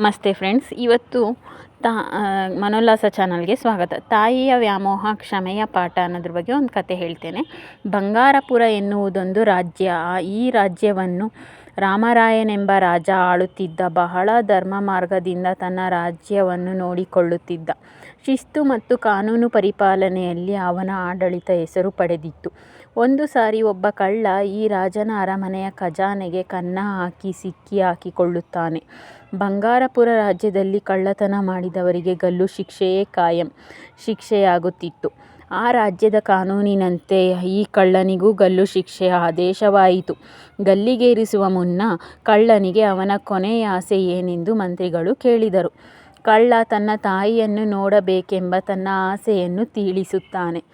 ನಮಸ್ತೆ ಫ್ರೆಂಡ್ಸ್. ಇವತ್ತು ತಾ ಮನೋಲ್ಲಾಸ ಚಾನಲ್ಗೆ ಸ್ವಾಗತ. ತಾಯಿಯ ವ್ಯಾಮೋಹ, ಕ್ಷಮೆಯ ಪಾಠ ಅನ್ನೋದ್ರ ಬಗ್ಗೆ ಒಂದು ಕತೆ ಹೇಳ್ತೇನೆ. ಬಂಗಾರಪುರ ಎನ್ನುವುದೊಂದು ರಾಜ್ಯ. ಈ ರಾಜ್ಯವನ್ನು ರಾಮರಾಯನೆಂಬ ರಾಜ ಆಳುತ್ತಿದ್ದ, ಬಹಳ ಧರ್ಮ ಮಾರ್ಗದಿಂದ ತನ್ನ ರಾಜ್ಯವನ್ನು ನೋಡಿಕೊಳ್ಳುತ್ತಿದ್ದ. ಶಿಸ್ತು ಮತ್ತು ಕಾನೂನು ಪರಿಪಾಲನೆಯಲ್ಲಿ ಅವನ ಆಡಳಿತ ಹೆಸರು ಪಡೆದಿತ್ತು. ಒಂದು ಸಾರಿ ಒಬ್ಬ ಕಳ್ಳ ಈ ರಾಜನ ಅರಮನೆಯ ಖಜಾನೆಗೆ ಕನ್ನ ಹಾಕಿ, ಸಿಕ್ಕಿ ಹಾಕಿಕೊಳ್ಳುತ್ತಾನೆ. ಬಂಗಾರಪುರ ರಾಜ್ಯದಲ್ಲಿ ಕಳ್ಳತನ ಮಾಡಿದವರಿಗೆ ಗಲ್ಲು ಶಿಕ್ಷೆಯೇ ಕಾಯಂ, ಶಿಕ್ಷೆಯಾಗುತ್ತಿತ್ತು. ಆ ರಾಜ್ಯದ ಕಾನೂನಿನಂತೆ ಈ ಕಳ್ಳನಿಗೂ ಗಲ್ಲು ಶಿಕ್ಷೆಯ ಆದೇಶವಾಯಿತು. ಗಲ್ಲಿಗೇರಿಸುವ ಮುನ್ನ ಕಳ್ಳನಿಗೆ ಅವನ ಕೊನೆಯ ಆಸೆ ಏನೆಂದು ಮಂತ್ರಿಗಳು ಕೇಳಿದರು. ಕಳ್ಳ ತನ್ನ ತಾಯಿಯನ್ನು ನೋಡಬೇಕೆಂಬ ತನ್ನ ಆಸೆಯನ್ನು ತಿಳಿಸುತ್ತಾನೆ.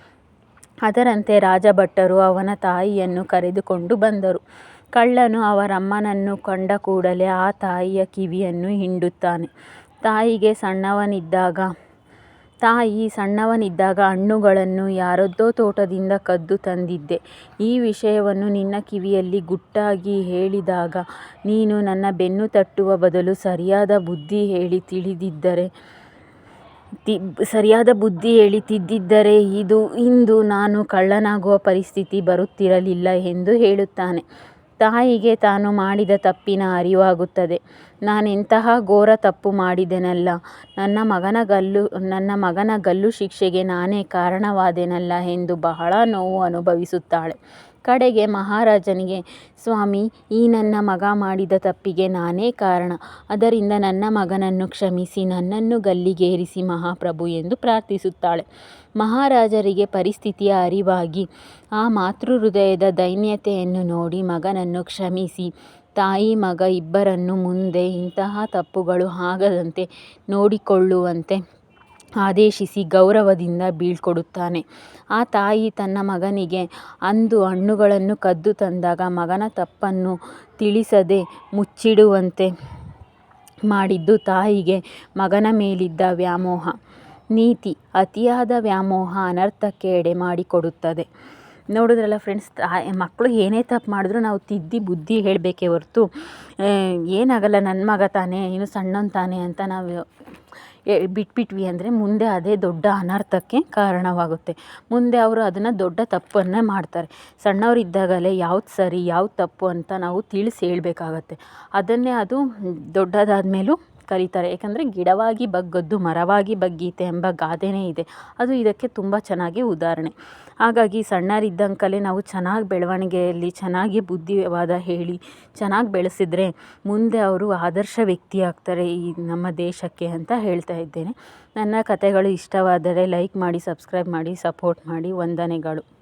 ಅದರಂತೆ ರಾಜಭಟ್ಟರು ಅವನ ತಾಯಿಯನ್ನು ಕರೆದುಕೊಂಡು ಬಂದರು. ಕಳ್ಳನು ಅವರಮ್ಮನನ್ನು ಕಂಡ ಕೂಡಲೇ ಆ ತಾಯಿಯ ಕಿವಿಯನ್ನು ಹಿಂಡುತ್ತಾನೆ. ತಾಯಿಗೆ ಸಣ್ಣವನಿದ್ದಾಗ, ತಾಯಿ ಸಣ್ಣವನಿದ್ದಾಗ ಹಣ್ಣುಗಳನ್ನು ಯಾರದ್ದೋ ತೋಟದಿಂದ ಕದ್ದು ತಂದಿದ್ದೆ. ಈ ವಿಷಯವನ್ನು ನಿನ್ನ ಕಿವಿಯಲ್ಲಿ ಗುಟ್ಟಾಗಿ ಹೇಳಿದಾಗ, ನೀನು ನನ್ನ ಬೆನ್ನು ತಟ್ಟುವ ಬದಲು ಸರಿಯಾದ ಬುದ್ಧಿ ಹೇಳಿ ತಿಳಿದಿದ್ದರೆ ತಿ, ಸರಿಯಾದ ಬುದ್ಧಿ ಹೇಳಿ ಇದು, ಇಂದು ನಾನು ಕಳ್ಳನಾಗುವ ಪರಿಸ್ಥಿತಿ ಬರುತ್ತಿರಲಿಲ್ಲ ಎಂದು ಹೇಳುತ್ತಾನೆ. ತಾಯಿಗೆ ತಾನು ಮಾಡಿದ ತಪ್ಪಿನ ಅರಿವಾಗುತ್ತದೆ ನಾನೆಂತಹ ಘೋರ ತಪ್ಪು ಮಾಡಿದೆನಲ್ಲ. ನನ್ನ ಮಗನ ಗಲ್ಲು, ನನ್ನ ಮಗನ ಗಲ್ಲು ಶಿಕ್ಷೆಗೆ ನಾನೇ ಕಾರಣವಾದೆನಲ್ಲ ಎಂದು ಬಹಳ ನೋವು ಅನುಭವಿಸುತ್ತಾಳೆ. ಕಡೆಗೆ ಮಹಾರಾಜನಿಗೆ, ಸ್ವಾಮಿ, ಈ ನನ್ನ ಮಗ ಮಾಡಿದ ತಪ್ಪಿಗೆ ನಾನೇ ಕಾರಣ. ಅದರಿಂದ ನನ್ನ ಮಗನನ್ನು ಕ್ಷಮಿಸಿ, ನನ್ನನ್ನು ಗಲ್ಲಿಗೇರಿಸಿ ಮಹಾಪ್ರಭು ಎಂದು ಪ್ರಾರ್ಥಿಸುತ್ತಾಳೆ. ಮಹಾರಾಜರಿಗೆ ಪರಿಸ್ಥಿತಿಯ ಅರಿವಾಗಿ, ಆ ಮಾತೃ ಹೃದಯದ ದೈನ್ಯತೆಯನ್ನು ನೋಡಿ ಮಗನನ್ನು ಕ್ಷಮಿಸಿ. ತಾಯಿ, ಮಗ ಇಬ್ಬರನ್ನು ಮುಂದೆ ಇಂತಹ ತಪ್ಪುಗಳು ಆಗದಂತೆ ನೋಡಿಕೊಳ್ಳುವಂತೆ ಆದೇಶಿಸಿ ಗೌರವದಿಂದ ಬೀಳ್ಕೊಡುತ್ತಾನೆ. ಆ ತಾಯಿ ತನ್ನ ಮಗನಿಗೆ ಅಂದು ಹಣ್ಣುಗಳನ್ನು ಕದ್ದು ತಂದಾಗ ಮಗನ ತಪ್ಪನ್ನು ತಿಳಿಸದೆ ಮುಚ್ಚಿಡುವಂತೆ ಮಾಡಿದ್ದು ತಾಯಿಗೆ ಮಗನ ಮೇಲಿದ್ದ ವ್ಯಾಮೋಹ. ನೀತಿ, ಅತಿಯಾದ ವ್ಯಾಮೋಹ ಅನರ್ಥಕ್ಕೆ ಎಡೆ ಮಾಡಿಕೊಡುತ್ತದೆ. ನೋಡಿದ್ರಲ್ಲ ಫ್ರೆಂಡ್ಸ್ ಮಕ್ಕಳು ಏನೇ ತಪ್ಪು ಮಾಡಿದ್ರು ನಾವು ತಿದ್ದಿ ಬುದ್ಧಿ ಹೇಳಬೇಕೇ ಹೊರತು ಏನಾಗಲ್ಲ ನನ್ನ ಮಗ ತಾನೇ, ಇನ್ನು ಸಣ್ಣವನು ತಾನೇ ಅಂತ ನಾವು ಬಿಟ್ಬಿಟ್ವಿ ಅಂದರೆ ಮುಂದೆ ಅದೇ ದೊಡ್ಡ ಅನರ್ಥಕ್ಕೆ ಕಾರಣವಾಗುತ್ತೆ. ಮುಂದೆ ಅವರು ಅದನ್ನು ದೊಡ್ಡ ತಪ್ಪನ್ನೇ ಮಾಡ್ತಾರೆ. ಸಣ್ಣವರಿದ್ದಾಗಲೇ ಯಾವ್ದು ಸರಿ, ಯಾವ್ದು ತಪ್ಪು ಅಂತ ನಾವು ತಿಳಿಸಿ ಹೇಳಬೇಕಾಗತ್ತೆ. ಅದನ್ನೇ ಅದು ದೊಡ್ಡದಾದ ಮೇಲೂ ಕಲಿತಾರೆ ಏಕೆಂದರೆ ಗಿಡವಾಗಿ ಬಗ್ಗದ್ದು, ಮರವಾಗಿ ಬಗ್ಗೀತೆ ಎಂಬ ಗಾದೆನೇ ಇದೆ. ಅದು ಇದಕ್ಕೆ ತುಂಬ ಚೆನ್ನಾಗಿ ಉದಾಹರಣೆ. ಹಾಗಾಗಿ ಸಣ್ಣರಿದ್ದಂಕಲೇ ನಾವು ಚೆನ್ನಾಗಿ ಬೆಳವಣಿಗೆಯಲ್ಲಿ ಚೆನ್ನಾಗಿ ಬುದ್ಧಿವಾದ ಹೇಳಿ, ಚೆನ್ನಾಗಿ ಬೆಳೆಸಿದರೆ ಮುಂದೆ ಅವರು ಆದರ್ಶ ವ್ಯಕ್ತಿ ಆಗ್ತಾರೆ ಈ ನಮ್ಮ ದೇಶಕ್ಕೆ ಅಂತ ಹೇಳ್ತಾ ಇದ್ದೇನೆ. ನನ್ನ ಕಥೆಗಳು ಇಷ್ಟವಾದರೆ ಲೈಕ್ ಮಾಡಿ, ಸಬ್ಸ್ಕ್ರೈಬ್ ಮಾಡಿ, ಸಪೋರ್ಟ್ ಮಾಡಿ. ವಂದನೆಗಳು.